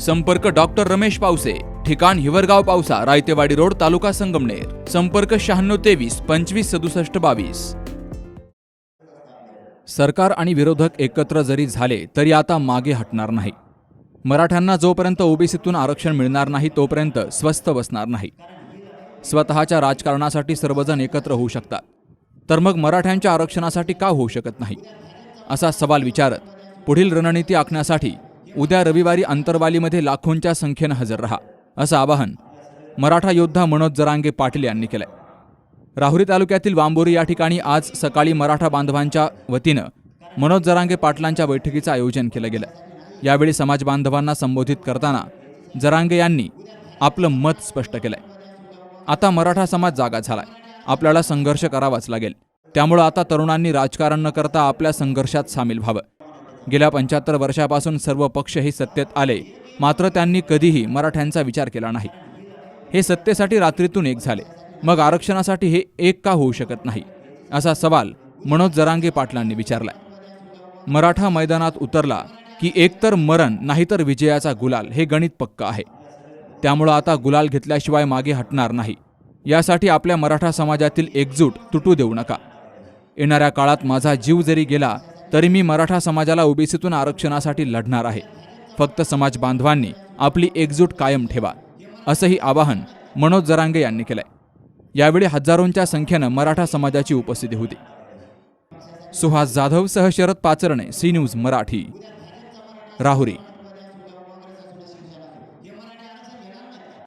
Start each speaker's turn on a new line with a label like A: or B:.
A: संपर्क डॉक्टर रमेश पावसे ठिकाण हिवरगाव पावसा रायतेवाडी रोड तालुका संगमनेर. संपर्क शहाण्णव तेवीस पंचवीस सदुसष्ट बावीस. सरकार आणि विरोधक एकत्र जरी झाले तरी आता मागे हटणार नाही. मराठ्यांना जोपर्यंत ओबीसीतून आरक्षण मिळणार नाही तोपर्यंत स्वस्थ बसणार नाही. स्वतःच्या राजकारणासाठी सर्वजण एकत्र होऊ शकतात. तर मग मराठ्यांच्या आरक्षणासाठी का होऊ शकत नाही? असा सवाल विचारत पुढील रणनीती आखण्यासाठी उद्या रविवारी अंतरवालीमध्ये लाखोंच्या संख्येनं हजर रहा असं आवाहन मराठा योद्धा मनोज जरांगे पाटील यांनी केलंय. राहुरी तालुक्यातील वांबोरी या ठिकाणी आज सकाळी मराठा बांधवांच्या वतीनं मनोज जरांगे पाटलांच्या बैठकीचं आयोजन केलं गेलं. यावेळी समाज बांधवांना संबोधित करताना जरांगे यांनी आपलं मत स्पष्ट केलंय. आता मराठा समाज जागा झालाय. आपल्याला संघर्ष करावाच लागेल. त्यामुळं आता तरुणांनी राजकारण न करता आपल्या संघर्षात सामील व्हावं. गेल्या पंच्याहत्तर वर्षापासून सर्व पक्ष हे सत्तेत आले. मात्र त्यांनी कधीही मराठ्यांचा विचार केला नाही. हे सत्तेसाठी रात्रीतून एक झाले. मग आरक्षणासाठी हे एक का होऊ शकत नाही? असा सवाल मनोज जरांगे पाटलांनी विचारलाय. मराठा मैदानात उतरला की एकतर मरण नाहीतर विजयाचा गुलाल हे गणित पक्क आहे. त्यामुळं आता गुलाल घेतल्याशिवाय मागे हटणार नाही. यासाठी आपल्या मराठा समाजातील एकजूट तुटू देऊ नका. येणाऱ्या काळात माझा जीव जरी गेला तरी मी मराठा समाजाला ओबीसीतून आरक्षणासाठी लढणार आहे. फक्त समाज बांधवांनी आपली एकजूट कायम ठेवा असंही आवाहन मनोज जरांगे यांनी केलंय. यावेळी हजारोंच्या संख्येनं मराठा समाजाची उपस्थिती होती. सुहास जाधव सह शरद पाचरणे सी न्यूज मराठी. राहुरी.